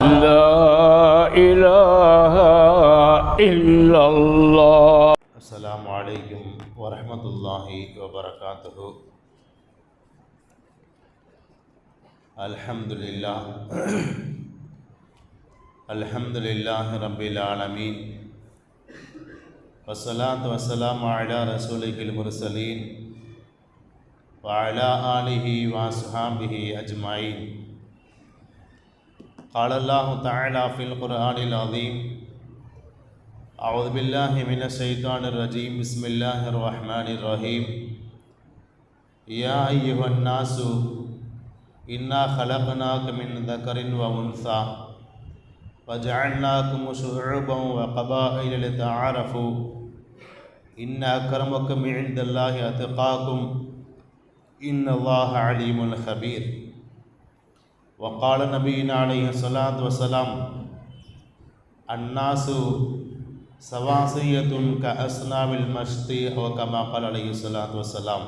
لا الہ الا اللہ السلام علیکم ورحمۃ اللہ وبرکاتہ الحمد للہ رب العالمین وسلاۃ وسلام علی رسول المرسلین وعلی آلہ وصحابہ اجمعین قال الله تعالى في القرآن العظيم. أعوذ بالله من الشيطان الرجيم. بسم الله الرحمن الرحيم. يا أيها الناس إنا خلقناك من ذكر وأنثى وجعلناكم شعوبا وقبائل لتعارفوا. إن أكرمكم عند الله أتقاكم. إن الله عليم خبير. وقال نبينا عليه الصلاة والسلام الناس சவாசியத்துன் க அஸ்னாவில் மஷ்தி கமா கால் அலைஹி ஸலாத்து வஸலாம்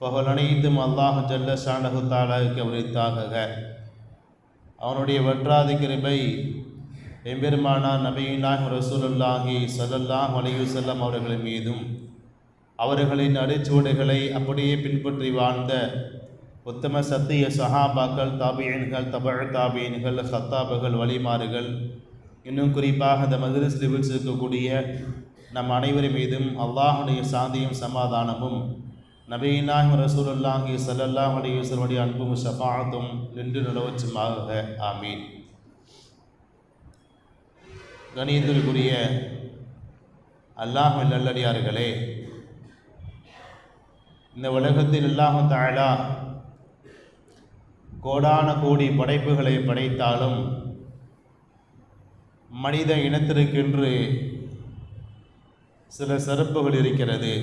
புகழ் அனைத்தும் அல்லாஹ் ஜல்ல ஷானஹு தாலாவுக்கு உரித்தாக அவனுடைய வற்றாதி கிருபை எம்பெருமானா நபியினாஹ் ரசூலுல்லாஹி ஸல்லல்லாஹு அலைஹி வஸல்லம் அவர்கள் மீதும் அவர்களின் அடிச்சுவடுகளை அப்படியே பின்பற்றி வாழ்ந்த உத்தம சத்திய சஹாபாக்கள் தாபியன்கள் தபழ தாபியன்கள் ஹத்தாபுகள் வழிமாறுகள் இன்னும் குறிப்பாக இந்த மதுரஸ் லிபிட்ஸ் இருக்கக்கூடிய நம் அனைவர் மீதும் அல்லாஹுடைய சாந்தியும் சமாதானமும் நபீனாஹ் ரசூலுல்லாஹி சல்லல்லாஹ் அலையுடைய அன்பும் ஷஃபாத்தும் நின்று நிலவச்சுமாக. ஆமீன். கணியத்திற்குரிய அல்லாஹ் நல்லடியார்களே இந்த உலகத்தில் அல்லாஹு தாழா கோடான கோடி படைப்புகளை படைத்தாலும் மனித இனத்திற்கென்று சில சிறப்புகள் இருக்கிறது.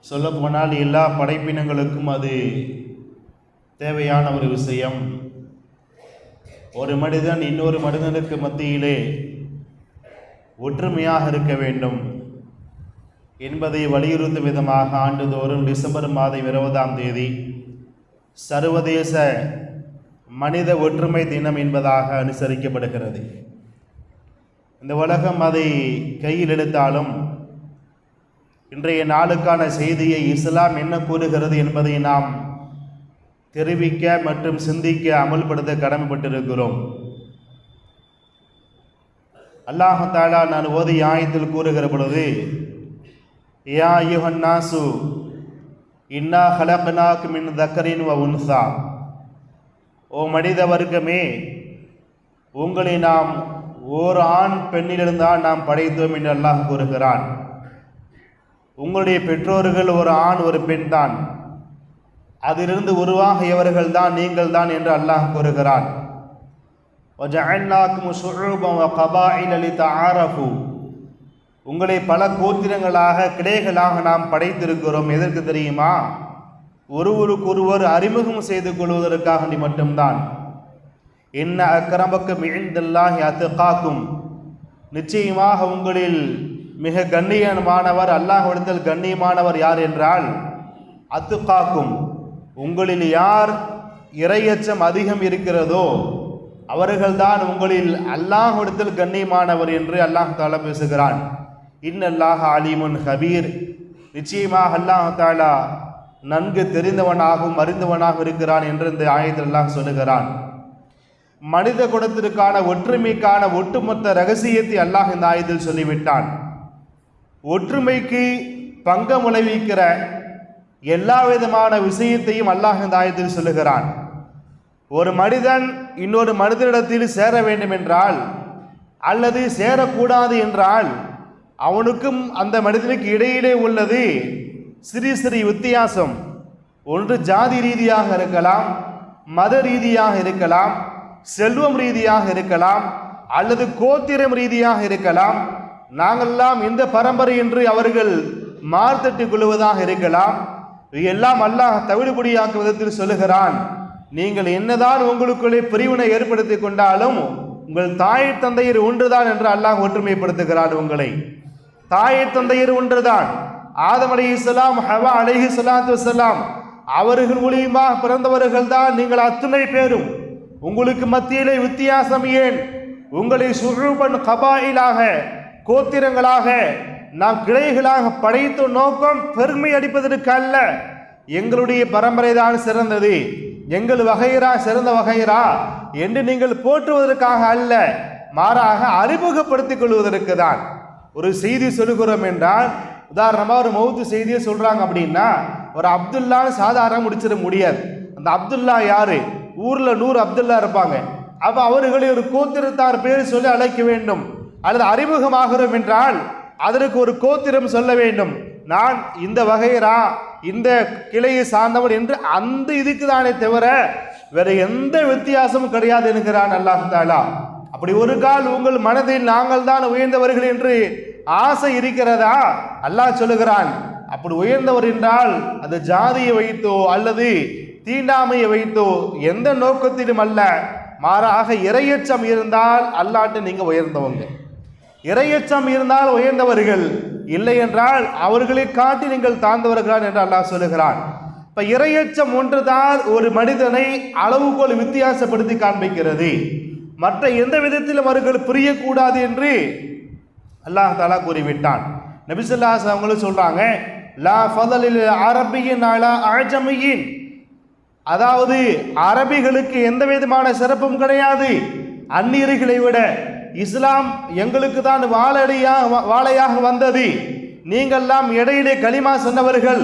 சொல்லப்போனால் எல்லா படைப்பினங்களுக்கும் அது தேவையான ஒரு விஷயம். ஒரு மனிதன் இன்னொரு மனிதனுக்கு மத்தியிலே ஒற்றுமையாக இருக்க வேண்டும் என்பதை வலியுறுத்தும் விதமாக ஆண்டுதோறும் டிசம்பர் மாதம் இருபதாம் தேதி சர்வதேச மனித ஒற்றுமை தினம் என்பதாக அனுசரிக்கப்படுகிறது. இந்த உலகம் அதை கையில் எடுத்தாலும் இன்றைய நாளுக்கான செய்தியை இஸ்லாம் என்ன கூறுகிறது என்பதை நாம் தெரிவிக்க மற்றும் சிந்திக்க அமல்படுத்த கடமைப்பட்டிருக்கிறோம். அல்லாஹாலா நான் ஓதி ஆயத்தில் கூறுகிற பொழுது யா யுஹன்னாசு இன்னா ஹலக்னாக் மின் தக்கரின் வ உன்சா. ஓ மனித வர்க்கமே உங்களை நாம் ஓர் ஆண் பெண்ணிலிருந்தான் நாம் படைத்தோம் என்று அல்லாஹ் கூறுகிறான். உங்களுடைய பெற்றோர்கள் ஒரு ஆண் ஒரு பெண் தான். அதிலிருந்து உருவாகியவர்கள் தான் நீங்கள் தான் என்று அல்லாஹ் கூறுகிறான். உங்களை பல கோத்திரங்களாக கிளைகளாக நாம் படைத்திருக்கிறோம். எதற்கு தெரியுமா? ஒருவருக்கொருவர் அறிமுகம் செய்து கொள்வதற்காக நீ மட்டும்தான். என்ன அக்கிரமக்கு அது காக்கும் நிச்சயமாக உங்களில் மிக கண்ணியமானவர் அல்லாஹ்விடத்தில் கண்ணியமானவர் யார் என்றால் அத்து காக்கும் உங்களில் யார் இரையச்சம் அதிகம் இருக்கிறதோ அவர்கள்தான் உங்களில் அல்லாஹ்விடத்தில் கண்ணியமானவர் என்று அல்லாஹ் தாலா பேசுகிறான். இன்னல்லாஹ் அலிமுன் ஹபீர் நிச்சயமாக அல்லாஹ் தாலா நன்கு தெரிந்தவனாகவும் அறிந்தவனாகவும் இருக்கிறான் என்று இந்த ஆயத்தில் எல்லாம் சொல்லுகிறான். மனித குடத்திற்கான ஒற்றுமைக்கான ஒட்டுமொத்த ரகசியத்தை அல்லாஹ் இந்த ஆயத்தில் சொல்லிவிட்டான். ஒற்றுமைக்கு பங்கம் விளைவிக்கிற எல்லா விதமான விஷயத்தையும் அல்லாஹ் இந்த ஆயத்தில் சொல்லுகிறான். ஒரு மனிதன் இன்னொரு மனிதனிடத்தில் சேர வேண்டும் என்றால் அல்லது சேரக்கூடாது என்றால் அவனுக்கும் அந்த மனிதனுக்கு இடையிலே உள்ளது சிறு சிறு வித்தியாசம். ஒன்று ஜாதி ரீதியாக இருக்கலாம் மத ரீதியாக இருக்கலாம் செல்வம் ரீதியாக இருக்கலாம் அல்லது கோத்திரம் ரீதியாக இருக்கலாம். நாங்கள்லாம் இந்த பரம்பரை என்று அவர்கள் மார்த்தட்டு கொள்வதாக இருக்கலாம். எல்லாம் அல்லாஹ் தவிடுபடியாக்கும் விதத்தில் சொல்லுகிறான். நீங்கள் என்னதான் உங்களுக்குள்ளே பிரிவினை ஏற்படுத்தி கொண்டாலும் உங்கள் தாய் தந்தையர் ஒன்றுதான் என்று அல்லாஹ் ஒற்றுமைப்படுத்துகிறான் உங்களை. தாய் தந்தையர் ஒன்றுதான். ஆதம் அலி இஸ்லாம் ஹவா அலிஹி சலாத்து வசலாம் அவர்கள் மூலியமாக பிறந்தவர்கள் தான் நீங்கள் அத்துணை பேரும். உங்களுக்கு மத்தியிலே வித்தியாசம் ஏன்? உங்களை சுருபன் கபாயிலாக கோத்திரங்களாக நாம் கிளைகளாக படைத்த நோக்கம் பெருமை அடிப்பதற்கு அல்ல. எங்களுடைய பரம்பரை தான் சிறந்தது. எங்கள் வகையரா சிறந்த வகையரா என்று நீங்கள் போற்றுவதற்காக அல்ல மாறாக அறிமுகப்படுத்திக் கொள்வதற்கு தான். ஒரு செய்தி சொல்லுகிறோம் என்றால் உதாரணமாக ஒரு மௌத்து செய்தியை சொல்கிறாங்க அப்படின்னா ஒரு அப்துல்லான்னு சாதாரண முடிச்சிட முடியாது. அந்த அப்துல்லா யாரு? ஊரில் நூறு அப்துல்லா இருப்பாங்க. அப்போ அவர்களை ஒரு கோத்திரத்தார் பேர் சொல்லி அழைக்க வேண்டும். அல்லது அறிமுகமாகிறோம் என்றால் அதற்கு ஒரு கோத்திரம் சொல்ல வேண்டும். நான் இந்த வகைரா இந்த கிளையை சார்ந்தவன் என்று அந்த இதுக்கு தானே தவிர வேற எந்த வித்தியாசமும் கிடையாது என்கிறான் அல்லாஹ் தாலா அப்படி ஒரு கால் உங்கள் மனதில் நாங்கள் தான் உயர்ந்தவர்கள் என்று ஆசை இருக்கிறதா? அல்லாஹ் சொல்லுகிறான் அப்படி உயர்ந்தவர் என்றால் அது ஜாதியை வைத்தோ அல்லது தீண்டாமையை வைத்தோ எந்த நோக்கத்திலும் அல்ல. மாறாக இரையச்சம் இருந்தால் அல்லாட்டு நீங்க உயர்ந்தவங்க. இரையச்சம் இருந்தால் உயர்ந்தவர்கள். இல்லை என்றால் அவர்களை காட்டி நீங்கள் தாழ்ந்தவர்கள் என்று அல்லாஹ் சொல்லுகிறான். இப்ப இரையச்சம் ஒன்றுதான் ஒரு மனிதனை அளவுகோல் வித்தியாசப்படுத்தி காண்பிக்கிறது. மற்ற எந்த விதத்திலும் அவர்கள் புரியக்கூடாது என்று அல்லாஹ் தாலா கூறிவிட்டான். நபிசுல்லாஸ் அவங்களும் சொல்றாங்க லா ஃபதலில் அரபியின் அலா அஜமியின். அதாவது அரபிகளுக்கு எந்த விதமான சிறப்பும் கிடையாது. அந்நியர்களை விட இஸ்லாம் எங்களுக்கு தான் வாழடியா வாழையாக வந்தது. நீங்கள்லாம் இடையிலே களிமா சொன்னவர்கள்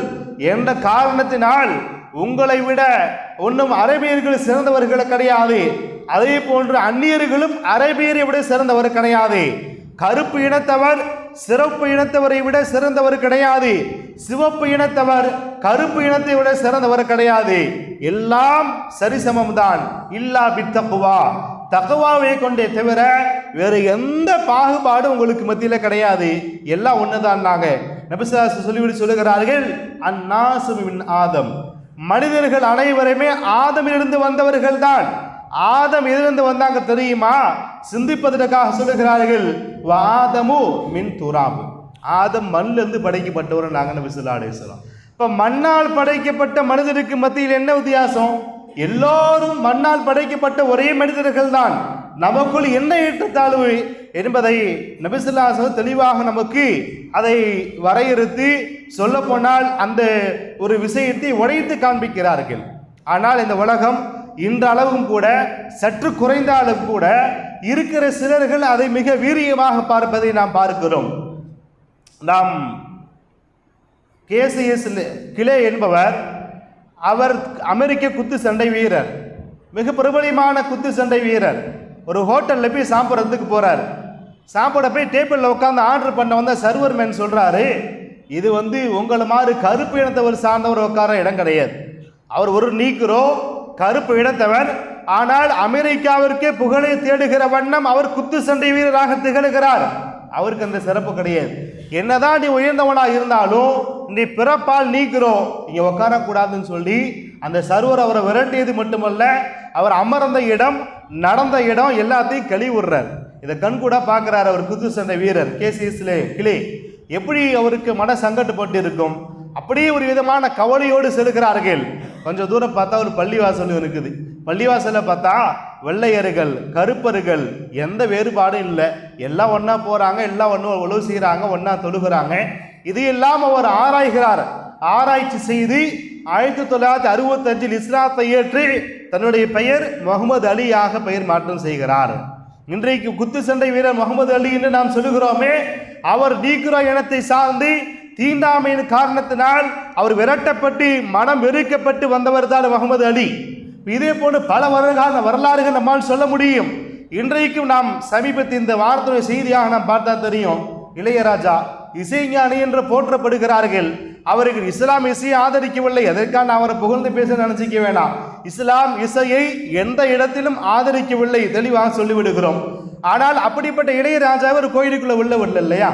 என்ற காரணத்தினால் உங்களை விட ஒன்றும் அரேபியர்கள் சிறந்தவர்கள் கிடையாது. அதே போன்று அந்நியர்களும் அரேபியரை விட சிறந்தவர் கிடையாது. கருப்பு இனத்தவர் சிறப்பு இனத்தவரை விட சிறந்தவர் கிடையாது. சிவப்பு இனத்தவர் கருப்பு இனத்தை விட சிறந்தவர் கிடையாது. எல்லாம் சரிசமம் தான் இல்லா பித்தப்புவா தகுவாவை கொண்டே தவிர வேறு எந்த பாகுபாடும் உங்களுக்கு மத்தியில் கிடையாது. எல்லாம் ஒண்ணுதான் நாங்க. நபிசாஸ் சொல்லிவிட்டு சொல்லுகிறார்கள் அந்நாசுமின் ஆதம். மனிதர்கள் அனைவருமே ஆதமிலிருந்து வந்தவர்கள் தான். ஆதம் எதிலிருந்து வந்தாங்க தெரியுமா? சிந்திப்பதற்காக சொல்லுகிறார்கள் ஆதமு மின் துராபு. ஆதம் மண்ணிலிருந்து படைக்கப்பட்டவர் நாங்கள் நபி சொல்லா அலிஸ்லாம் இப்போ மண்ணால் படைக்கப்பட்ட மனிதருக்கு மத்தியில் என்ன வித்தியாசம்? எல்லோரும் மண்ணால் படைக்கப்பட்ட ஒரே மனிதர்கள் தான் நமக்குள் என்ன ஏற்றத்தாழ்வு என்பதை நபிசுல்லாசம் தெளிவாக நமக்கு அதை வரையறுத்து சொல்ல போனால் அந்த ஒரு விஷயத்தை உடைத்து காண்பிக்கிறார்கள். ஆனால் இந்த உலகம் இன்றளவும் கூட சற்று குறைந்தாலும் கூட இருக்கிற சிலர்கள் அதை மிக வீரியமாக பார்ப்பதை நாம் பார்க்கிறோம். நாம் கேசிஎஸ் கிளே என்பவர் அவர் அமெரிக்க குத்து சண்டை வீரர். மிக பிரபலியமான குத்து சண்டை வீரர். ஒரு ஹோட்டலில் போய் சாப்பிட்றதுக்கு போகிறார் சாப்பிட போய் டேபிளில் உட்காந்து ஆர்டர் பண்ண வந்த சர்வர் மேன் சொல்கிறாரு இது வந்து உங்களை மாதிரி கருப்பு இனத்தவர் சார்ந்தவர் உட்கார இடம் கிடையாது. அவர் ஒரு நீக்கிறோ கருப்பு இனத்தவர் ஆனால் அமெரிக்காவிற்கே புகழை தேடுகிற வண்ணம் அவர் குத்து சண்டை வீரராக திகழ்கிறார். அவருக்கு அந்த சிறப்பு கிடையாது. என்னதான் நீ உயர்ந்தவனாக இருந்தாலும் நீ பிறப்பால் நீக்கிறோம். இங்கே உட்காரக்கூடாதுன்னு சொல்லி அந்த சர்வர் அவரை விரட்டியது மட்டுமல்ல அவர் அமர்ந்த இடம் நடந்த இடம் எல்லாத்தையும் கழுவி விடுறார் இதை கண் கூட பார்க்குறார் அவர் குத்து சண்டை வீரர் கேசிஎஸ்லே கிளே. எப்படி அவருக்கு மன சங்கட்டுப்பட்டு இருக்கும் அப்படியே ஒரு விதமான கவலையோடு செலுக்கிறார்கள் கொஞ்சம் தூரம் பார்த்தா ஒரு பள்ளிவாசல் இருக்குது. பள்ளிவாசலை பார்த்தா வெள்ளையர்கள் கருப்பர்கள் எந்த வேறுபாடும் இல்லை. எல்லாம் ஒன்றா போகிறாங்க எல்லாம் ஒன்று உழவு செய்கிறாங்க ஒன்றா தொழுகிறாங்க. இது இல்லாமல் அவர் ஆராய்கிறார். ஆராய்ச்சி செய்து ஆயிரத்தி தொள்ளாயிரத்தி அறுபத்தஞ்சில் இஸ்லாத்தை ஏற்று தன்னுடைய பெயர் முகமது அலியாக பெயர் மாற்றம் செய்கிறார். இன்றைக்கு குத்து சண்டை வீரர் முகமது அலி என்று நாம் சொல்லுகிறோமே அவர் நீக்குரோ இனத்தை சார்ந்து தீண்டாமையின் காரணத்தினால் அவர் விரட்டப்பட்டு மனம் வெறுக்கப்பட்டு வந்தவர் தான் முகமது அலி. இதே போன்று பல வருகால வரலாறுகள் நம்மால் சொல்ல முடியும். இன்றைக்கும் நாம் சமீபத்தில் இந்த வார்த்தை செய்தியாக நாம் பார்த்தா தெரியும். இளையராஜா இசைஞானி என்று போற்றப்படுகிறார்கள். அவர்கள் இஸ்லாம் இசையை ஆதரிக்கவில்லை. எதற்காக நான் அவரை புகழ்ந்து பேச நினைச்சிக்க வேண்டாம் இஸ்லாம் இசையை எந்த இடத்திலும் ஆதரிக்கவில்லை. தெளிவாக சொல்லிவிடுகிறோம். ஆனால் அப்படிப்பட்ட இளையராஜாவை ஒரு கோயிலுக்குள்ள உள்ள விடல இல்லையா?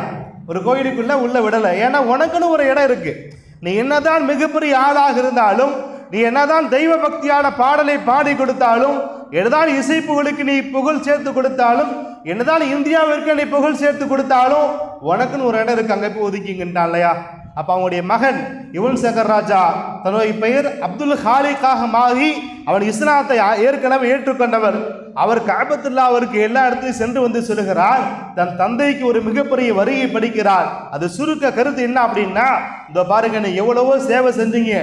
ஒரு கோயிலுக்குள்ள உள்ள விடலை. ஏன்னா உனக்குன்னு ஒரு இடம் இருக்கு. நீ என்னதான் மிகப்பெரிய ஆளாக இருந்தாலும் நீ என்னதான் தெய்வ பக்தியான பாடலை பாடி கொடுத்தாலும் என்னதான் இசை புகழுக்கு நீ புகழ் சேர்த்து கொடுத்தாலும் என்னதான் இந்தியாவிற்கு நீ புகழ் சேர்த்து கொடுத்தாலும் உனக்குன்னு ஒரு இடம் இருக்கு அங்கே போய் ஒதுக்கிங்கன்றான் இல்லையா? அப்ப அவனுடைய மகன் யுவன் சேகர் ராஜா. தன்னுடைய பெயர் அப்துல் ஹாலிக்காக மாறி அவன் இஸ்லாத்தை ஏற்கனவே ஏற்றுக்கொண்டவர். அவர் காபத்துல்லா அவருக்கு எல்லா இடத்துலையும் சென்று வந்து சொல்லுகிறார் தன் தந்தைக்கு ஒரு மிகப்பெரிய வரியை படிக்கிறார். அது சுருக்க கருத்து என்ன அப்படின்னா இந்த பாருங்க நீ எவ்வளவோ சேவை செஞ்சீங்க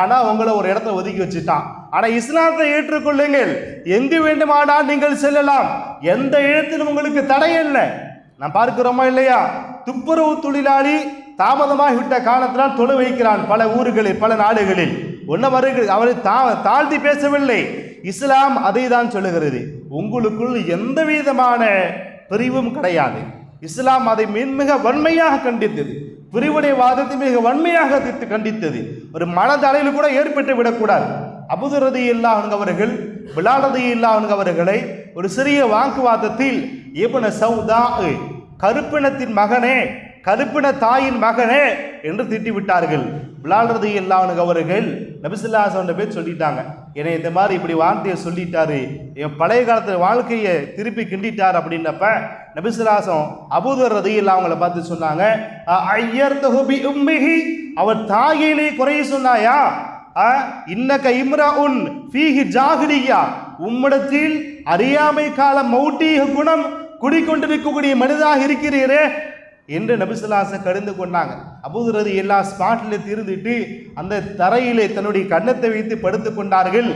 ஆனா உங்களை ஒரு இடத்த ஒதுக்கி வச்சுட்டான். ஆனால் இஸ்லாத்தை ஏற்றுக்கொள்ளுங்கள். எங்கு வேண்டுமானால் நீங்கள் செல்லலாம். எந்த இடத்திலும் உங்களுக்கு தடை இல்லை நான் பார்க்கிறோமா இல்லையா? துப்புரவு தொழிலாளி தாமதமாக விட்ட காலத்தினால் தொலை வைக்கிறான் பல ஊர்களில் பல நாடுகளில். ஒன்றும் அவர்கள் அவரை தா தாழ்த்தி பேசவில்லை. இஸ்லாம் அதை தான் சொல்லுகிறது. உங்களுக்குள் எந்த விதமான பிரிவும் கிடையாது. இஸ்லாம் அதை மிக வன்மையாக கண்டித்தது. பிரிவினைவாதத்தை மிக வன்மையாக கண்டித்தது. ஒரு மனதளவில் கூட ஏற்பட்டு விடக்கூடாது. அபுதுரதி இல்லாதவர்கள் விளாடதி இல்லாதவர்களை ஒரு சிறிய வாக்குவாதத்தில் இப்ன சவுதா கருப்பினத்தின் மகனே கருப்பின தாயின் மகனே என்று திட்டிவிட்டார்கள். விளாடுறது இல்லாதவர்கள் நபிசுல்லா சொன்ன பேர் சொல்லிட்டாங்க. என்னை இந்த மாதிரி இப்படி வார்த்தையை சொல்லிட்டாரு. என் பழைய காலத்து வாழ்க்கையை திருப்பி கிண்டிட்டார் அப்படின்னப்ப நபிசுராசம் அபூதர் ரதியில் அவங்கள பார்த்து சொன்னாங்க ஐயர் தொகுபி உம்மிகி அவர் தாயிலே குறைய சொன்னாயா? இன்னக்க இம்ரா உன் ஃபீஹி ஜாஹிலியா? உம்மிடத்தில் அறியாமை கால மௌட்டீக குணம் குடிக்கொண்டிருக்கக்கூடிய மனிதாக இருக்கிறீரே. என்று நபிசுல்லாச கடிந்து கொண்டாங்க. அபூதுரது எல்லா ஸ்பாட்டில் தீர்ந்துட்டு அந்த தரையிலே தன்னுடைய கன்னத்தை வைத்து படுத்துக் கொண்டார்கள்.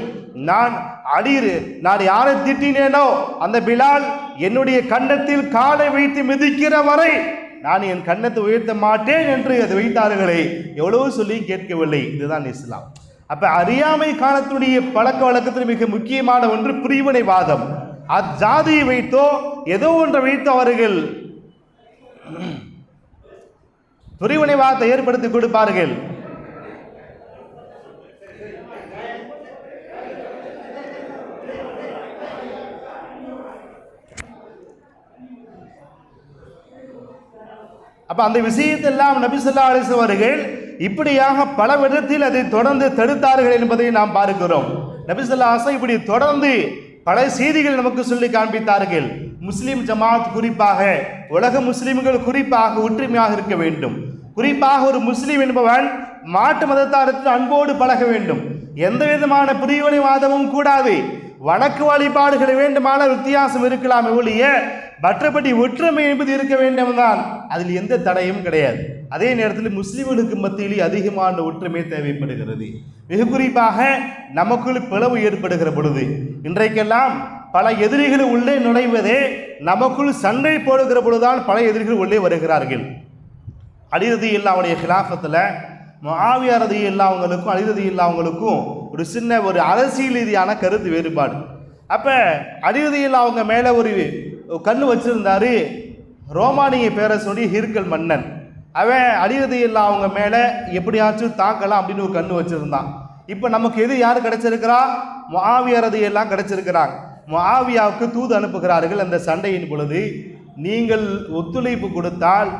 நான் அடிரு நான் யாரை திட்டினேனோ அந்த பிலால் என்னுடைய கன்னத்தில் காலை வைத்து மிதிக்கிற வரை நான் என் கன்னத்தை உயர்த்த மாட்டேன் என்று அதை வைத்தார்களே. எவ்வளவு சொல்லி கேட்கவில்லை. இதுதான் இஸ்லாம். அப்ப அறியாமை காலத்துடைய பழக்க வழக்கத்தில் மிக முக்கியமான ஒன்று பிரிவினைவாதம். அஜாதியை வைத்தோ ஏதோ ஒன்றை வைத்து அவர்கள் பிரிவினைவாதத்தை ஏற்படுத்தி கொடுப்பார்கள். அப்ப அந்த விஷயத்தெல்லாம் நபிசுல்லா ஸல்லல்லாஹு அவர்கள் இப்படியாக பல விதத்தில் அதை தொடர்ந்து தடுத்தார்கள் என்பதை நாம் பார்க்கிறோம். நபிசுல்லா ஸல்லல்லாஹு இப்படி தொடர்ந்து பல செய்திகள் நமக்கு சொல்லி காண்பித்தார்கள். முஸ்லீம் ஜமாத் குறிப்பாக உலக முஸ்லீம்கள் குறிப்பாக ஒற்றுமையாக இருக்க வேண்டும். குறிப்பாக ஒரு முஸ்லீம் என்பவன் மாட்டு மதத்தாரத்தில் அன்போடு பழக வேண்டும். எந்த விதமான பிரிவினைவாதமும் கூடாது. வணக்கு வழிபாடுகள் வேண்டுமான வித்தியாசம் இருக்கலாம் ஒழிய மற்றபடி ஒற்றுமை என்பது இருக்க வேண்டும் தான் அதில் எந்த தடையும் கிடையாது. அதே நேரத்தில் முஸ்லீம்களுக்கு மத்தியில் அதிகமான ஒற்றுமை தேவைப்படுகிறது. மிக குறிப்பாக நமக்குள் பிளவு ஏற்படுகிற பொழுது இன்றைக்கெல்லாம் பல எதிரிகள் உள்ளே நுழைவதே நமக்குள் சண்டை போடுகிற பொழுதுதான் பல எதிரிகள் உள்ளே வருகிறார்கள். அலிரதி இல்லாவுடைய ஹிலாஃபத்தில் முஆவியாரதி இல்லாதவங்களுக்கும் அலிரதி இல்லாதவங்களுக்கும் ஒரு சின்ன ஒரு அரசியல் ரீதியான கருத்து வேறுபாடு. அப்போ அலிரதி அவங்க மேலே ஒரு கண் வச்சிருந்தாரு ரோமானிய பேரரசுடைய ஹீர்கல் மன்னன். அவன் அலிரதி அவங்க மேலே எப்படியாச்சும் தாக்கலாம் அப்படின்னு ஒரு கண் வச்சுருந்தான். இப்போ நமக்கு எது யார் கிடச்சிருக்கிறா? மாவியரதி எல்லாம் கிடச்சிருக்கிறாங்க. மாவியாவுக்கு தூது அனுப்புகிறார்கள் அந்த சண்டையின் பொழுது நீங்கள் ஒத்துழைப்பு கொடுத்தால்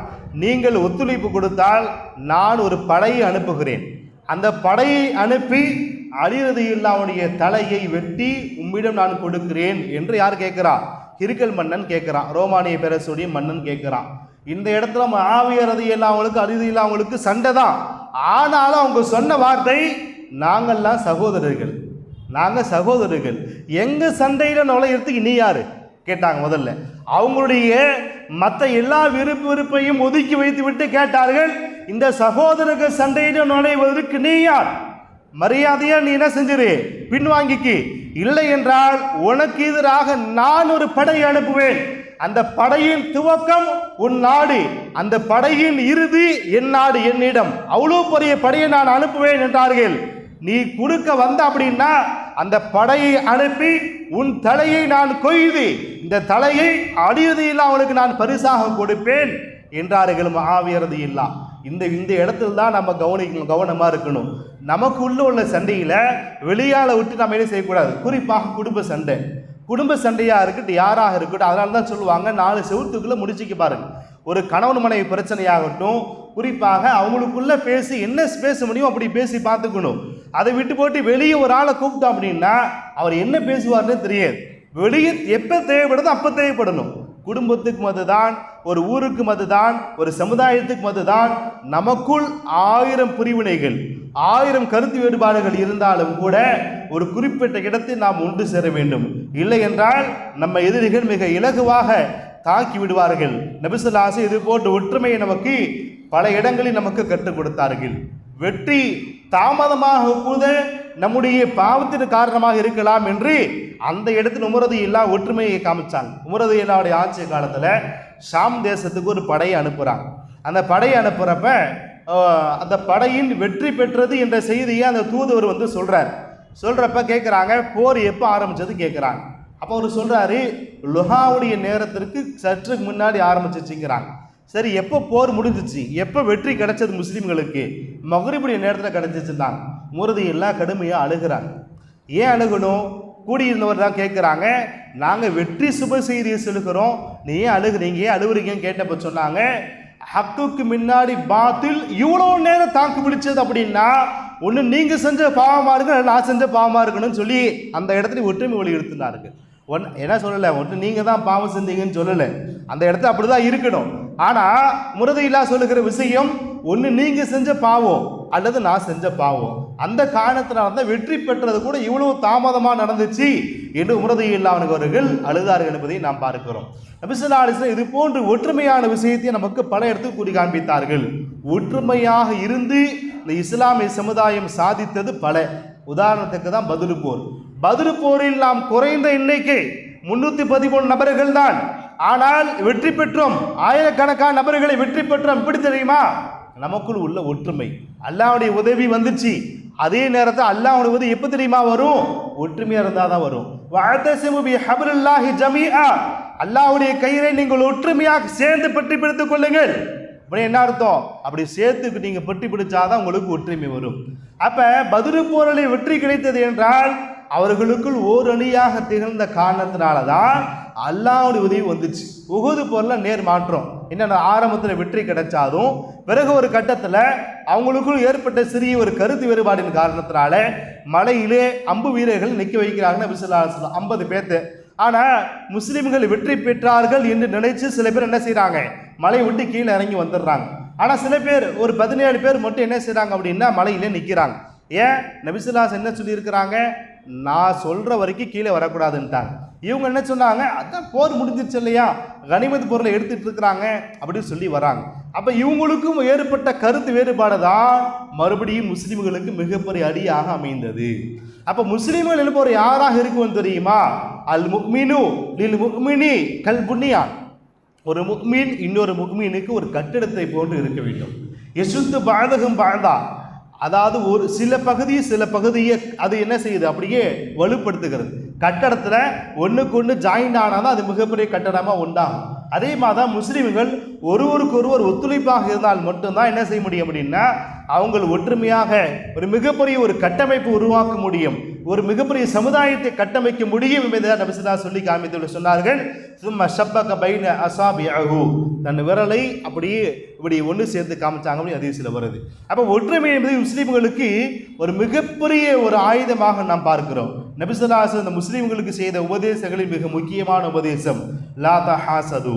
நீங்கள் ஒத்துழைப்பு கொடுத்தால் நான் ஒரு படையை அனுப்புகிறேன். அந்த படையை அனுப்பி அழிறது இல்லாவுடைய தலையை வெட்டி உம்மிடம் நான் கொடுக்கிறேன் என்று யார் கேட்கிறா? கிருக்கல் மன்னன் கேட்கிறான் ரோமானிய பேரரசுடைய மன்னன் கேட்கிறான் இந்த இடத்துல ஆவியரது இல்லாமங்களுக்கு அழிது இல்லாமங்களுக்கு சண்டை தான். ஆனாலும் அவங்க சொன்ன வார்த்தை நாங்கள்லாம் சகோதரர்கள். நாங்கள் சகோதரர்கள். எங்கள் சண்டையில் நுழையிறதுக்கு நீ யார்? கேட்டாங்க முதல்ல. அவங்களுடைய மற்ற எல்லா விருப்பு விருப்பையும் ஒதுக்கி வைத்து விட்டு கேட்டார்கள் இந்த சகோதரர்கள் சண்டையில் நுழைவதற்கு நீ யார்? மரியாதையா நீ என்ன செஞ்சிரு? பின்வாங்கிக்கு. இல்லை என்றால் உனக்கு எதிராக நான் ஒரு படை அனுப்புவேன். அந்த படையின் துவக்கம் உன் நாடு அந்த படையின் இறுதி என் நாடு என்னிடம். அவ்வளோ பெரிய படையை நான் அனுப்புவேன் என்றார்கள். நீ குறுக்க வந்த அப்படின்னா அந்த படையை அனுப்பி உன் தலையை நான் கொய்து இந்த தலையை அடியதில்லா அவனுக்கு நான் பரிசாக கொடுப்பேன் என்றார்கள் ஆவியறது இல்லா. இந்த இந்த இடத்துல தான் நம்ம கவனிக்கணும் கவனமாக இருக்கணும். நமக்கு உள்ள உள்ள சண்டையில் வெளியால் விட்டு நம்ம என்ன செய்யக்கூடாது? குறிப்பாக குடும்ப சண்டை. குடும்ப சண்டையாக இருக்கட்டும் யாராக இருக்கட்டும் அதனால தான் சொல்லுவாங்க நாலு செவத்துக்குள்ளே முடிச்சுக்க பாருங்கள் ஒரு கணவன் மனைவி பிரச்சனையாகட்டும் குறிப்பாக அவங்களுக்குள்ள பேசி என்ன பேச முடியும் அப்படி பேசி பார்த்துக்கணும். அதை விட்டு போட்டு வெளியே ஒரு ஆளை கூப்பிட்டோம் அப்படின்னா அவர் என்ன பேசுவார்னு தெரியாது. வெளியே எப்போ தேவைப்படுதோ அப்போ தேவைப்படணும். குடும்பத்துக்கு மதுதான் ஒரு ஊருக்கு மதுதான் ஒரு சமுதாயத்துக்கு மதுதான் நமக்குள் ஆயிரம் பிரிவினைகள் ஆயிரம் கருத்து வேறுபாடுகள் இருந்தாலும் கூட ஒரு குறிப்பிட்ட இடத்தில் நாம் ஒன்று சேர வேண்டும். இல்லை என்றால் நம்ம எதிரிகள் மிக இலகுவாக தாக்கி விடுவார்கள். நபிசுல்லாசி இது போன்ற ஒற்றுமையை நமக்கு பல இடங்களில் நமக்கு கற்றுக் கொடுத்தார்கள். வெற்றி தாமதமாக கூட நம்முடைய பாவத்தின் காரணமாக இருக்கலாம் என்று அந்த இடத்தில் உமரது இல்லா ஒற்றுமையை காமிச்சாங்க. உமரது இல்லாவுடைய ஆட்சி காலத்தில் ஷாம் தேசத்துக்கு ஒரு படையை அனுப்புகிறாங்க அந்த படையை அனுப்புகிறப்ப அந்த படையின் வெற்றி பெற்றது என்ற செய்தியை அந்த தூதுவர் வந்து சொல்கிறார் சொல்கிறப்ப கேட்குறாங்க போர் எப்போ ஆரம்பிச்சது கேட்குறாங்க அப்போ அவர் சொல்கிறாரு லுஹாவுடைய நேரத்திற்கு சற்றுக்கு முன்னாடி ஆரம்பிச்சிச்சுங்கிறாங்க. சரி எப்போ போர் முடிஞ்சிச்சு? எப்போ வெற்றி கிடைச்சது முஸ்லீம்களுக்கு? மகரிபுடைய நேரத்தில் கிடைச்சிச்சுட்டாங்க முருதி எல்லாம் கடுமையாக அழுகிறாங்க. ஏன் அழுகணும்? கூடியிருந்தவர் தான் கேட்குறாங்க நாங்கள் வெற்றி சுப செய்தியை செலுக்கிறோம் நீ ஏன் அழுகுறீங்க ஏன் அழுகுறீங்கன்னு கேட்டப்ப சொன்னாங்க. ஹக்குக்கு முன்னாடி பாத்தில் இவ்வளோ நேரம் தாக்கு பிடிச்சது அப்படின்னா ஒன்று நீங்கள் செஞ்ச பாவமாக இருக்கணும் நான் செஞ்ச பாவமாக இருக்கணும்னு சொல்லி அந்த இடத்துல ஒற்றுமை வலியுறுத்தினார்கள் ஒன் என்ன சொல்லலை? ஒன்று நீங்கள் தான் பாவம் செஞ்சீங்கன்னு சொல்லலை. அந்த இடத்துல அப்படி தான் இருக்கணும். ஆனால் முரதையில்லா சொல்லுகிற விஷயம் ஒன்று நீங்கள் செஞ்ச பாவம் அல்லது நான் செஞ்ச பாவம். அந்த காரணத்தினால தான் வெற்றி பெற்றது கூட இவ்வளவு தாமதமாக நடந்துச்சு என்று முரதையில்லாவனுக்கு அவர்கள் அழுதார்கள் என்பதை நாம் பார்க்கிறோம். நபிசுல்லா அலிஸ்லாம் இது போன்று ஒற்றுமையான விஷயத்தை நமக்கு பல இடத்துக்கு கூறி காண்பித்தார்கள். ஒற்றுமையாக இருந்து இந்த இஸ்லாமிய சமுதாயம் சாதித்தது பல. உதாரணத்துக்கு தான் பதில் போர். பதில் போரில் நாம் குறைந்த எண்ணிக்கை முன்னூற்றி பதிமூணு நபர்கள் தான் ஆனால் வெற்றி பெற்றோம். ஆயிரக்கணக்கான நபர்களை வெற்றி பெற்றோம். எப்படி தெரியுமா? நமக்குள் உள்ள ஒற்றுமை. அல்லாவுடைய உதவி வந்துச்சு. அதே நேரத்தில் அல்லாஹ்வுடைய உதவி எப்போ தெரியுமா வரும்? ஒற்றுமையாக இருந்தால் தான் வரும். அல்லாஹுடைய கயிறை நீங்கள் ஒற்றுமையாக சேர்ந்து பற்றி பிடித்துக் கொள்ளுங்கள். அப்படி என்ன அர்த்தம்? அப்படி சேர்த்துக்கு நீங்கள் பெட்டி பிடிச்சாதான் உங்களுக்கு ஒற்றுமை வரும். அப்போ பதிரு போரில் வெற்றி கிடைத்தது என்றால் அவர்களுக்குள் ஓர் அணியாக திகழ்ந்த காரணத்தினால தான் அல்லாவுடைய உதவி வந்துச்சு. உகுது போரில் நேர் மாற்றம். என்னென்ன ஆரம்பத்தில் வெற்றி கிடைச்சாலும் பிறகு ஒரு கட்டத்தில் அவங்களுக்குள் ஏற்பட்ட சிறிய ஒரு கருத்து வேறுபாடின் காரணத்தினால மலையிலே அம்பு வீரர்கள் நிற்க வைக்கிறாங்கன்னு விசிலா ஐம்பது பேர்த்து. ஆனால் முஸ்லீம்கள் வெற்றி பெற்றார்கள் என்று நினைச்சு சில பேர் என்ன செய்கிறாங்க மலை விட்டு கீழே இறங்கி வந்துடுறாங்க. ஆனால் சில பேர் ஒரு பதினேழு பேர் மட்டும் என்ன செய்கிறாங்க அப்படின்னா மலையிலே நிற்கிறாங்க ஏன்? நபிசுல்லாஸ் என்ன சொல்லியிருக்கிறாங்க? நான் சொல்கிற வரைக்கும் கீழே வரக்கூடாதுன்ட்டாங்க. இவங்க என்ன சொன்னாங்க? அதான் போர் முடிஞ்சிருச்சு இல்லையா? கனிமதி பொருளை எடுத்துகிட்டு இருக்கிறாங்க அப்படின்னு சொல்லி வராங்க. அப்போ இவங்களுக்கும் ஏற்பட்ட கருத்து வேறுபாடு தான் மறுபடியும் முஸ்லீம்களுக்கு மிகப்பெரிய அடியாக அமைந்தது. அப்போ முஸ்லீம்கள் எழுப்பவர் யாராக இருக்கும் தெரியுமா? அல் முக்மினு லில் முக்மினி கல் புண்ணியான் ஒரு முக்மீன் இன்னொரு முக்மீனுக்கு ஒரு கட்டிடத்தை போன்று இருக்க வேண்டும். எசுத்து பாதகம் பாழ்ந்தா அதாவது ஒரு சில பகுதி சில பகுதியை அது என்ன செய்யுது? அப்படியே வலுப்படுத்துகிறது. கட்டடத்தில் ஒன்றுக்கு ஒன்று ஜாயின் ஆனால் தான் அது மிகப்பெரிய கட்டடமாக உண்டாகும். அதே மாதிரி தான் முஸ்லீம்கள் ஒருவருக்கு ஒருவர் ஒத்துழைப்பாக இருந்தால் மட்டும்தான் என்ன செய்ய முடியும் அப்படின்னா அவங்கள் ஒற்றுமையாக ஒரு மிகப்பெரிய ஒரு கட்டமைப்பு உருவாக்க முடியும். ஒரு மிகப்பெரிய சமுதாயத்தை கட்டமைக்க முடியும் என்பதை நபிசுல்லா சொல்லி காமித்து சொன்னார்கள். சும்மா ஷப்பக பைன அசாபி அஹு தன் விரலை அப்படியே இப்படி ஒன்று சேர்த்து காமிச்சாங்க அதிக சில வருது. அப்போ ஒற்றுமை என்பது முஸ்லீம்களுக்கு ஒரு மிகப்பெரிய ஒரு ஆயுதமாக நாம் பார்க்கிறோம். நபிசுல்லாஸ் இந்த முஸ்லீம்களுக்கு செய்த உபதேசங்களில் மிக முக்கியமான உபதேசம் லா தஹாசது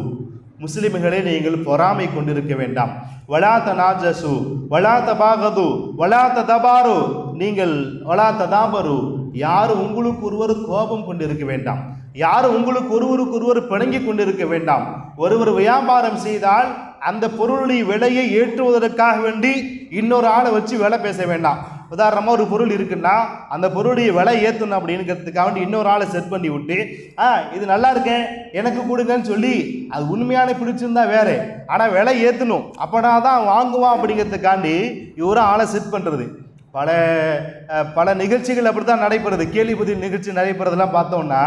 முஸ்லிம்களே நீங்கள் பொறாமை கொண்டிருக்க வேண்டாம். வலா தனாஜசு வலா தபாகது வலா தபாரு நீங்கள் வலா ததாபரு. யாரும் உங்களுக்கு ஒருவர் கோபம் கொண்டிருக்க வேண்டாம். யாரும் உங்களுக்கு ஒருவருக்கு ஒருவர் பிணங்கி கொண்டிருக்க வேண்டாம். ஒருவர் வியாபாரம் செய்தால் அந்த பொருளுடைய விலையை ஏற்றுவதற்காக வேண்டி இன்னொரு ஆளை வச்சு விலை பேச வேண்டாம். உதாரணமாக ஒரு பொருள் இருக்குன்னா அந்த பொருளுடைய விலை ஏற்றணும் அப்படிங்கிறதுக்காக வேண்டி இன்னொரு ஆளை செட் பண்ணி விட்டு ஆ இது நல்லா இருக்கேன் எனக்கு கொடுங்கன்னு சொல்லி அது உண்மையான பிடிச்சிருந்தா வேறு. ஆனால் விலை ஏற்றணும் அப்போனா தான் வாங்குவான் அப்படிங்கிறதுக்காண்டி இவரும் ஆளை செட் பண்ணுறது பல பல நிகழ்ச்சிகள் அப்படி தான் நடைபெறுது கேள்விப்பதி நிகழ்ச்சி நடைபெறதெல்லாம் பார்த்தோம்னா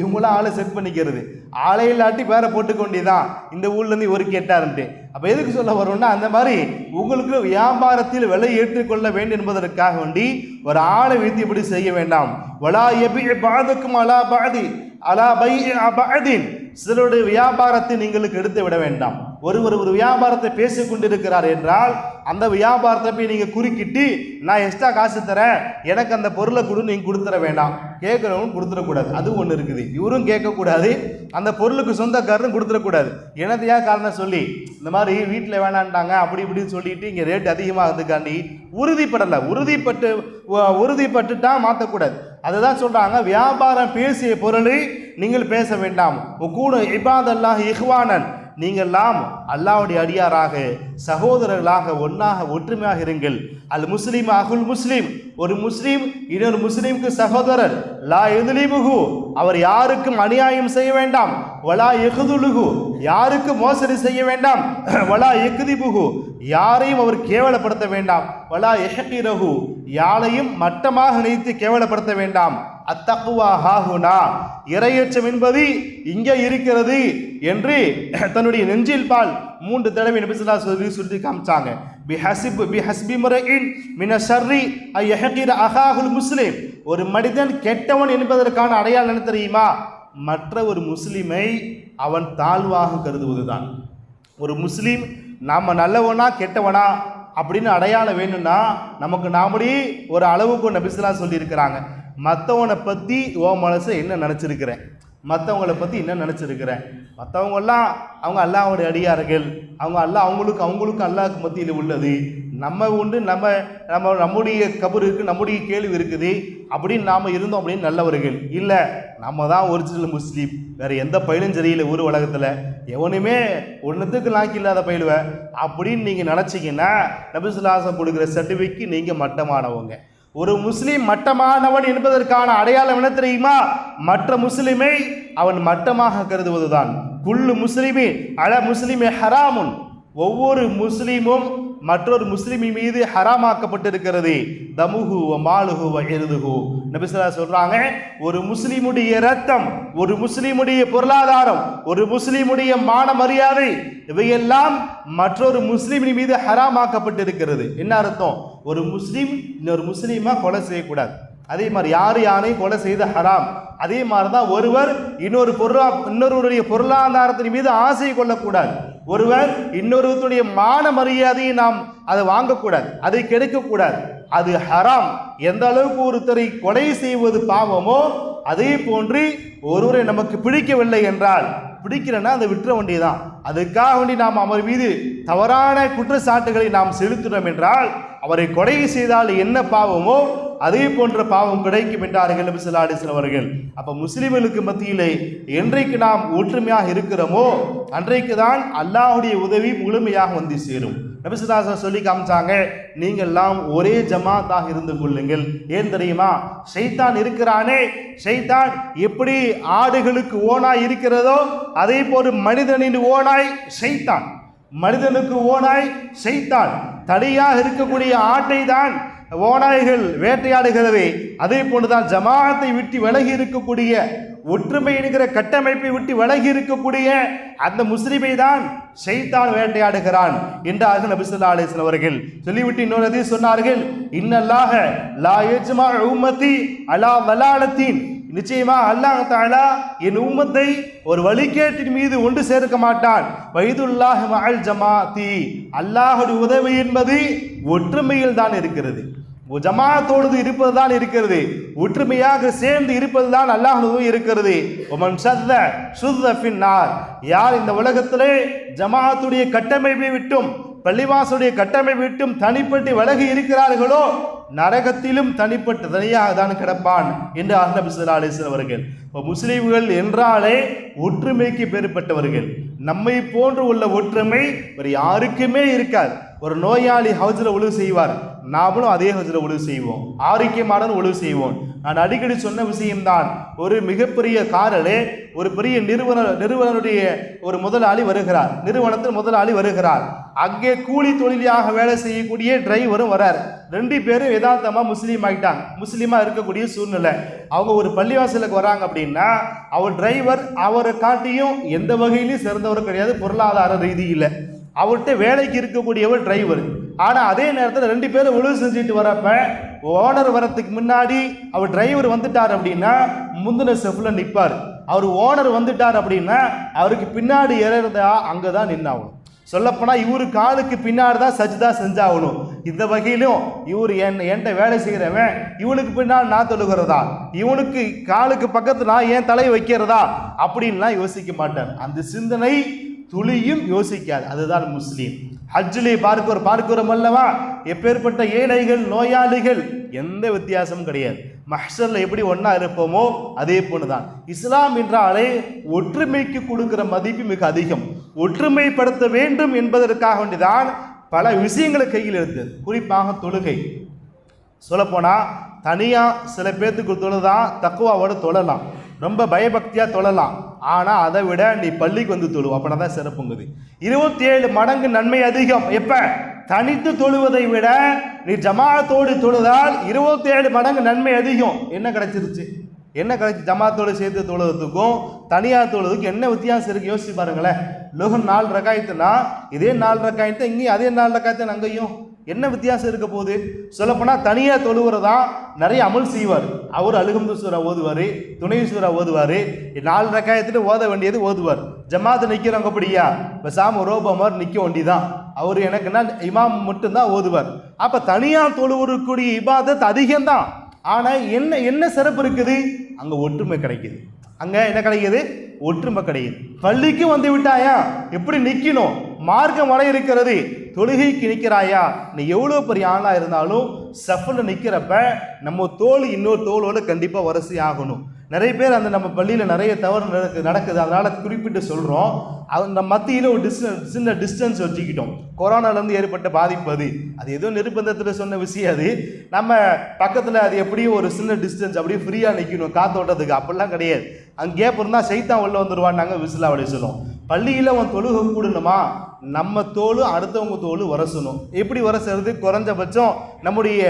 இவங்களாம் ஆளை செட் பண்ணிக்கிறது. ஆளை இல்லாட்டி வேற போட்டுக்கொண்டிதான் இந்த ஊர்லேருந்து ஒரு கேட்டாருன்ட்டு. அப்போ எதுக்கு சொல்ல வரும்னா அந்த மாதிரி உங்களுக்கு வியாபாரத்தில் விலை ஏற்றுக்கொள்ள வேண்டும் என்பதற்காக வேண்டி ஒரு ஆளை வைத்து இப்படி செய்ய வேண்டாம். வலா எபி பாதுக்கும் அலா பாதி அலா பை சிலருடைய வியாபாரத்தை நீங்களுக்கு எடுத்து விட வேண்டாம். ஒருவர் ஒரு வியாபாரத்தை பேசிக் கொண்டிருக்கிறார் என்றால் அந்த வியாபாரத்தை போய் நீங்கள் குறுக்கிட்டு நான் எக்ஸ்ட்ரா காசு தரேன். எனக்கு அந்த பொருளை கொடு நீங்கள் கொடுத்துட வேண்டாம். கேட்குறவங்க கொடுத்துடக்கூடாது. அது ஒன்று இருக்குது. இவரும் கேட்கக்கூடாது. அந்த பொருளுக்கு சொந்தக்காரரும் கொடுத்துடக்கூடாது. எனதையா ஏன் காரணம் சொல்லி இந்த மாதிரி வீட்டில் வேணான்ட்டாங்க. அப்படி இப்படின்னு சொல்லிட்டு இங்கே ரேட் அதிகமாக இருந்துக்காண்டி உறுதிப்படலை. உறுதிப்பட்டு உ- உறுதிப்பட்டுட்டா மாற்றக்கூடாது அதுதான் சொல்கிறாங்க வியாபாரம் பேசிய பொருளை நீங்கள் பேச வேண்டாம். உக்கூடு இபாதல்லாஹ் இஹ்வானன். நீங்கள்லாம் அல்லாஹ்வுடைய அடியாராக சகோதரர்களாக ஒன்றாக ஒற்றுமையாக இருங்கள். அல் முஸ்லீம் அகுல் முஸ்லீம். ஒரு முஸ்லீம் இன்னொரு முஸ்லீமுக்கு சகோதரர். லா எதுலிமுகு அவர் யாருக்கும் அநியாயம் செய்ய வேண்டாம். வலா எகுதுலுகு. யாருக்கு மோசடி செய்ய வேண்டாம்? வலா எக்குதிபுகு யாரையும் அவர் கேவலப்படுத்த வேண்டாம். வலா எஹகிரகு யாரையும் மட்டமாக நினைத்து கேவலப்படுத்த வேண்டாம். அத்தக்குவா ஹாஹுனா. இரையச்சம் என்பது இங்கே இருக்கிறது என்று தன்னுடைய நெஞ்சில் பால் மூன்று தடவை நபிசுல்லா சொல்லி சுருத்தி காமிச்சாங்க. பி ஹசிப் பி ஹஸ்பி முறையின் மின ஷர்ரி ஐ எஹகிர அஹாகுல் முஸ்லிம். ஒரு மனிதன் கெட்டவன் என்பதற்கான அடையாளம் என்ன தெரியுமா? மற்ற ஒரு முஸ்லீமை அவன் தாழ்வாக கருதுவதுதான். ஒரு முஸ்லீம் நாம் நல்லவனா கெட்டவனா அப்படின்னு அடையாளம் வேணும்னா நமக்கு நாமளே ஒரு அளவுக்கு நபிசுலா சொல்லியிருக்கிறாங்க. மற்றவனை பற்றி ஓ மனசை என்ன நினச்சிருக்கிறேன் மற்றவங்கள பற்றி என்ன நினச்சிருக்கிறேன்? மற்றவங்கெல்லாம் அவங்க அல்லாஹ்வுடைய அடியார்கள். அவங்க அல்லா அவங்களுக்கு அவங்களுக்கு அல்லாவுக்கு மத்தியில் உள்ளது. நம்ம உண்டு நம்ம நம்ம நம்முடைய கபர் இருக்குது நம்முடைய கேள்வி இருக்குது. அப்படின்னு நாம் இருந்தோம் அப்படின்னு நல்லவர்கள். இல்லை நம்ம தான் ஒரிஜினல் முஸ்லீம். வேறு எந்த பயிலும் சரியில்லை ஊர் உலகத்தில். எவனுமே ஒன்றுத்துக்கு லாக்கி இல்லாத பயிலுவேன் அப்படின்னு நீங்கள் நினச்சிங்கன்னா நபிசுல்லாசம் கொடுக்குற சர்டிஃபிகேட் நீங்கள் மட்டமானவங்க. ஒரு முஸ்லீம் மட்டமானவன் என்பதற்கான அடையாளம் என்ன தெரியுமா? மற்ற முஸ்லிமை அவன் மட்டமாக கருதுவதுதான். குள்ளு முஸ்லீமே அல முஸ்லிமே ஹராமுன். ஒவ்வொரு முஸ்லீமும் மற்றொரு முஸ்லிமின் மீது ஹராமாக்கப்பட்டிருக்கிறது. தமுகு வ மாலுகு எழுதுகு எருதுகு நபிசல்லா சொல்றாங்க ஒரு முஸ்லிமுடைய ரத்தம் ஒரு முஸ்லிமுடைய பொருளாதாரம் ஒரு முஸ்லிமுடைய மான மரியாதை இவையெல்லாம் மற்றொரு முஸ்லிமின் மீது ஹராமாக்கப்பட்டிருக்கிறது. என்ன அர்த்தம்? ஒரு முஸ்லீம் இன்னொரு முஸ்லீமா கொலை செய்யக்கூடாது. அதே மாதிரி யார் யாரையும் கொலை செய்த ஹராம்? அதே மாதிரி தான் ஒருவர் இன்னொரு பொருளா இன்னொருவருடைய பொருளாதாரத்தின் மீது ஆசை கொள்ளக்கூடாது. ஒருவர் இன்னொருவருடைய மான மரியாதையை நாம் அதை வாங்கக்கூடாது அதை கெடுக்கக்கூடாது. அது ஹராம். எந்த அளவுக்கு ஒருத்தரை கொலை செய்வது பாவமோ அதே போன்று ஒருவரை நமக்கு பிடிக்கவில்லை என்றால் பிடிக்கிறேன்னா அதை விட்டுற வேண்டியதுதான் அதுக்காக வேண்டி நாம் அவர் மீது தவறான குற்றச்சாட்டுகளை நாம் செலுத்தினோம் என்றால் அவரை கொலை செய்தால் என்ன பாவமோ அதே போன்ற பாவம் கிடைக்கும் என்றார்கள் நபி அவர்கள். அப்ப முஸ்லிம்களுக்கு மத்தியிலே என்றைக்கு நாம் ஒற்றுமையாக இருக்கிறோமோ அன்றைக்கு தான் அல்லாஹுடைய உதவி முழுமையாக வந்து சேரும். நபிசுதாசன் சொல்லி காமிச்சாங்க நீங்கள்லாம் ஒரே ஜமாத்தாக இருந்து கொள்ளுங்கள். ஏன் தெரியுமா? ஷைத்தான் இருக்கிறானே. ஷைத்தான் எப்படி ஆடுகளுக்கு ஓனாய் இருக்கிறதோ அதே போல் மனிதனின் ஓனாய் ஷைத்தான் மனிதனுக்கு ஓனாய் ஷைத்தான் தனியாக இருக்கக்கூடிய ஆட்டை தான் ஓநாய்கள் வேட்டையாடுகிறது. அதே போன்றுதான் ஜமாத்தை விட்டு விலகி இருக்கக்கூடிய ஒற்றுமை என்கிற கட்டமைப்பை விட்டு விலகி இருக்கக்கூடிய அந்த முஸ்லிமை தான் ஷைத்தான் வேட்டையாடுகிறான் என்றார்கள் நபிசுல்லா ஸல்லல்லாஹு அவர்கள். சொல்லிவிட்டு இன்னொரு சொன்னார்கள் இன்னல்லாஹ லா ஏஜ்மா உம்மத்தி அலா வலாலத்தின். நிச்சயமா அல்லாஹ் தாலா என் உம்மத்தை ஒரு வழிகேட்டின் மீது ஒன்று சேர்க்க மாட்டான். வைதுல்லாஹ் மஅல் ஜமாத்தி அல்லாஹுடைய உதவி என்பது ஒற்றுமையில் தான் இருக்கிறது. ஜமாத்தோடு இருப்பது தான் இருக்கிறது. ஒற்றுமையாக சேர்ந்து இருப்பது தான் அல்லாஹ்வுடைய இருக்கிறது. ஒமன் சத்த சுத்த பின்னார் யார் இந்த உலகத்திலே ஜமாத்துடைய கட்டமைப்பை விட்டும் பள்ளிவாசுடைய கட்டமைப்பை விட்டும் தனிப்பட்டு விலகி இருக்கிறார்களோ நரகத்திலும் தனிப்பட்டு தனியாக தான் கிடப்பான் என்று அஹ்னபி ஸல்லல்லாஹு அவர்கள். இப்போ முஸ்லீம்கள் என்றாலே ஒற்றுமைக்கு பேர்பட்டவர்கள். நம்மை போன்று உள்ள ஒற்றுமை வேறு யாருக்குமே இருக்காது. ஒரு நோயாளி ஹவுஸில் உழவு செய்வார். நாமளும் அதே ஹவுஜில் உழவு செய்வோம். ஆரோக்கியமான உழவு செய்வோம். நான் அடிக்கடி சொன்ன விஷயம்தான். ஒரு மிகப்பெரிய காரலே ஒரு பெரிய நிறுவன நிறுவனருடைய ஒரு முதலாளி வருகிறார். நிறுவனத்தில் முதலாளி வருகிறார். அங்கே கூலி தொழிலாக வேலை செய்யக்கூடிய டிரைவரும் வரார். ரெண்டு பேரும் யதார்த்தமாக முஸ்லீம் ஆகிட்டாங்க முஸ்லீமாக இருக்கக்கூடிய சூழ்நிலை. அவங்க ஒரு பள்ளிவாசலுக்கு வராங்க அப்படின்னா அவர் டிரைவர் அவரை காட்டியும் எந்த வகையிலையும் சிறந்தவர் கிடையாது. பொருளாதார ரீதியில். அவர்கிட்ட வேலைக்கு இருக்கக்கூடியவர் டிரைவர் ஆனால் அதே நேரத்தில் ரெண்டு பேரும் உழவு செஞ்சுட்டு வரப்ப ஓனர் வரத்துக்கு முன்னாடி அவர் டிரைவர் வந்துட்டார் அப்படின்னா முந்தின செஃப்ல நிற்பார் அவர் ஓனர் வந்துட்டார் அப்படின்னா அவருக்கு பின்னாடி இறந்தா அங்கே தான் நின்னாகணும். சொல்லப்போனால் இவரு காலுக்கு பின்னாடி தான் சஜிதா செஞ்சாகணும். இந்த வகையிலும் இவர் என் என்கிட்ட வேலை செய்கிறவன் இவனுக்கு பின்னால் நான் தொழுகிறதா? இவனுக்கு காலுக்கு பக்கத்தில் நான் ஏன் தலை வைக்கிறதா? அப்படின்லாம் யோசிக்க மாட்டார். அந்த சிந்தனை துளியும் யோசிக்காது. அதுதான் முஸ்லீம். ஹஜ்ஜிலே பார்க்கிறோம் பார்க்கிறோம் அல்லவா? எப்பேற்பட்ட ஏழைகள் நோயாளிகள் எந்த வித்தியாசமும் கிடையாது. மஹ்ஷரில் எப்படி ஒன்றா இருப்போமோ அதே போன்று தான் இஸ்லாம் என்றாலே ஒற்றுமைக்கு கொடுக்கிற மதிப்பு மிக அதிகம். ஒற்றுமைப்படுத்த வேண்டும் என்பதற்காக வேண்டிதான் பல விஷயங்களை கையில் எடுத்தது குறிப்பாக தொழுகை. சொல்லப்போனால் தனியாக சில பேர்த்துக்கு தொழுதான் தக்குவாவோட தொழலாம். ரொம்ப பயபக்தியாக தொழலாம். ஆனால் அதை விட நீ பள்ளிக்கு வந்து தொழு. அப்படின்னா தான் சிறப்புங்குது இருபத்தி ஏழு மடங்கு நன்மை அதிகம். எப்போ? தனித்து தொழுவதை விட நீ ஜமாத்தோடு தொழுதால் இருபத்தி ஏழு மடங்கு நன்மை அதிகம். என்ன கிடைச்சிருச்சு? என்ன கிடைச்சி? ஜமாத்தோடு சேர்த்து தொழுவதுக்கும் தனியார் தொழுவதுக்கும் என்ன வித்தியாசம் இருக்குது யோசிச்சு பாருங்களேன். லோகம் நாலு ரகாயத்துனா இதே நாலு ரகாயத்தை இங்கேயும் அதே நாலு ரகாயத்தை அங்கேயும். என்ன வித்தியாசம் இருக்க போகுது? சொல்லப்போனால் தனியாக தொழுகிறதா நிறைய அமல் செய்வார். அவர் அழுகம்பு சூரா ஓதுவார் துணை சூரா ஓதுவார் நாலு ரக்காயத்துட்டு ஓத வேண்டியது ஓதுவார். ஜமாத்து நிற்கிறவங்க அப்படியா? இப்போ சாம ரோபமர் நிற்க வேண்டிதான் அவர் எனக்குன்னா இமாம் மட்டும்தான் ஓதுவார். அப்போ தனியாக தொழுவருக்கூடிய இபாதத் அதிகம்தான். ஆனால் என்ன என்ன சிறப்பு இருக்குது? அங்கே ஒற்றுமை கிடைக்குது. அங்கே என்ன கிடைக்குது? ஒற்றுமை கிடைக்குது. பள்ளிக்கு வந்து விட்டாயா? எப்படி நிற்கணும் மார்க்கம் வர இருக்கிறது. தொழுகைக்கு நிற்கிறாயா? நீ எவ்வளோ பெரிய ஆளாக இருந்தாலும் சஃபில் நிற்கிறப்ப நம்ம தோல் இன்னொரு தோலோடு கண்டிப்பாக வரிசை ஆகணும் நிறைய பேர் அந்த நம்ம பள்ளியில் நிறைய தவறு நடக்கு நடக்குது. அதனால் குறிப்பிட்டு சொல்கிறோம் அந்த மத்தியில் ஒரு டிஸ் சின்ன டிஸ்டன்ஸ் வச்சுக்கிட்டோம். கொரோனாலேருந்து ஏற்பட்ட பாதிப்பு அது. அது ஏதோ நிர்பந்தத்தில் சொன்ன விஷயம் அது. நம்ம பக்கத்தில் அது எப்படியும் ஒரு சின்ன டிஸ்டன்ஸ் அப்படியே ஃப்ரீயாக நிற்கணும் காத்தோட்டத்துக்கு. அப்படிலாம் கிடையாது. அங்கே கேப் இருந்தால் சைத்தான் வந்துடுவான்னு வந்துடுவான்னாங்க விசிலா அப்படி சொல்லுவோம். பள்ளியில் அவன் தொழுகை கூடணுமா? நம்ம தோல் அடுத்தவங்க தோல் உரசணும். எப்படி உரசுறது? குறைஞ்சபட்சம் நம்முடைய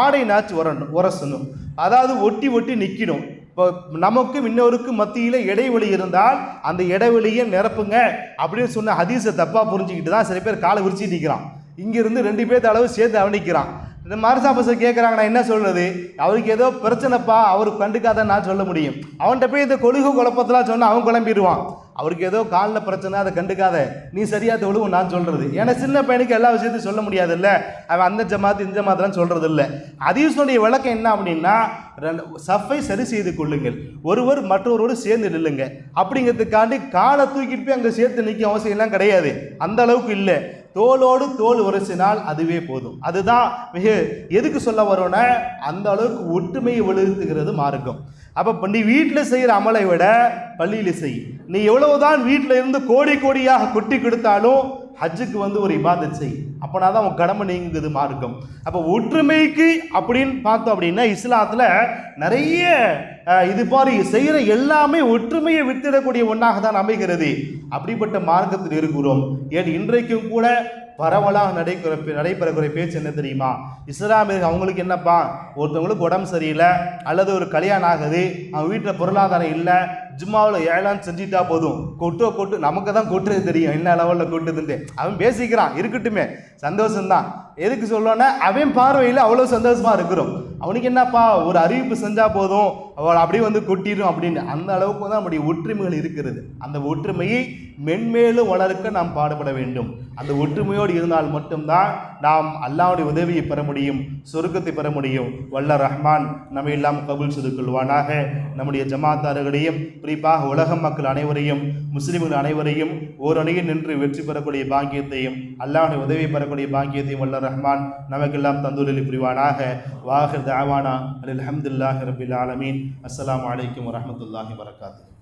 ஆடை நாச்சு உரணும் உரசணும். அதாவது ஒட்டி ஒட்டி நிற்கணும் இப்போ நமக்கும் இன்னொருக்கும் மத்தியில் இடைவெளி இருந்தால் அந்த இடைவெளியை நிரப்புங்க அப்படின்னு சொன்ன ஹதீஸை தப்பாக புரிஞ்சுக்கிட்டு தான் சில பேர் காலை விரிச்சு நிற்கிறான் இங்கேருந்து ரெண்டு பேர்த்த அளவு சேர்த்து அவனிக்கிறான். இந்த மாரசா பசங்க கேட்குறாங்க நான் என்ன சொல்றது? அவருக்கு ஏதோ பிரச்சனைப்பா அவர் கண்டுக்காத நான் சொல்ல முடியும். அவன்கிட்ட போய் இந்த கொழுகு குழப்பத்தெல்லாம் சொன்னால் அவன் குழம்பிடுவான். அவருக்கு ஏதோ காலில் பிரச்சனை அதை கண்டுக்காத. நீ சரியாக தொழுவும் நான் சொல்கிறது ஏன்னா சின்ன பையனுக்கு எல்லா விஷயத்தையும் சொல்ல முடியாதுல்ல. அவன் அந்த ஜமாத்து இந்த ஜமாத்துலாம் சொல்கிறது இல்லை அதீஸுடைய விளக்கம் என்ன அப்படின்னா ரெண்டு சஃபை சரி செய்து கொள்ளுங்கள். ஒருவர் மற்றொருவரோடு சேர்ந்து நில்லுங்க. அப்படிங்கிறதுக்காண்டி காலை தூக்கிட்டு போய் அங்கே சேர்த்து நிற்க அவசியம் எல்லாம் கிடையாது. அந்த அளவுக்கு இல்லை. தோளோடு தோல் உரசினால் அதுவே போதும். அதுதான் மிக எதுக்கு சொல்ல வரோன்னா அந்த அளவுக்கு ஒற்றுமையை வலுத்துகிறது மார்க்கம். அப்போ இப்போ நீ வீட்டில் செய்கிற அமலை விட பள்ளியில் செய். நீ எவ்வளவுதான் வீட்டில் இருந்து கோடி கோடியாக கொட்டி கொடுத்தாலும் ஹஜ்ஜுக்கு வந்து ஒரு இபாதத் செய். அப்போனா தான் உன் கடமை நீங்குது மார்க்கம். அப்போ ஒற்றுமைக்கு அப்படின்னு பார்த்தோம் அப்படின்னா இஸ்லாத்தில் நிறைய இது மாதிரி செய்கிற எல்லாமே ஒற்றுமையை வித்திடக்கூடிய ஒன்றாக தான் அமைகிறது. அப்படிப்பட்ட மார்க்கத்தில் இருக்கிறோம் ஏன் இன்றைக்கும் கூட பரவலாக நடைபெற நடைபெறக்கூடிய பேச்சு என்ன தெரியுமா? இஸ்லாமியர்கள் அவங்களுக்கு என்னப்பா? ஒருத்தவங்களுக்கு உடம்பு சரியில்லை அல்லது ஒரு கல்யாணம் ஆகுது அவங்க வீட்டில் பொருளாதாரம் இல்லை ஜும்மாவில் ஏழாம் செஞ்சுட்டா போதும். கொட்டோ கொட்டு நமக்கு தான் கொட்டுறது தெரியும். என்ன லெவலில் கொட்டுதுன்ட்டு. அவன் பேசிக்கிறான் இருக்கட்டுமே. சந்தோஷம்தான். எதுக்கு சொல்லணும்னா அவன் பார்வையில் அவ்வளோ சந்தோஷமா இருக்கிறோம். அவனுக்கு என்னப்பா ஒரு அறிவிப்பு செஞ்சால் போதும் அவள் அப்படியே வந்து கொட்டிடும் அப்படின்னு. அந்த அளவுக்கு தான் நம்முடைய ஒற்றுமைகள் இருக்கிறது. அந்த ஒற்றுமையை மென்மேலும் வளர்க்க நாம் பாடுபட வேண்டும். அந்த ஒற்றுமையோடு இருந்தால் மட்டும்தான் நாம் அல்லாவுடைய உதவியை பெற முடியும் சொருக்கத்தை பெற முடியும். வல்ல ரஹ்மான் நம்ம எல்லாம் கபுல் செய்து கொள்வானாக. நம்முடைய ஜமாத்தார்களையும் குறிப்பாக உலக மக்கள் அனைவரையும் முஸ்லிம்கள் அனைவரையும் ஓரணியில் நின்று வெற்றி பெறக்கூடிய பாக்கியத்தையும் அல்லாவுடைய உதவி பெறக்கூடிய பாக்கியத்தையும் வல்ல الرحمن نمک اللہ تندول علی پریواڑہ ہے واخر دعوانا الحمدللہ رب العالمین السلام علیکم ورحمت اللہ وبرکاتہ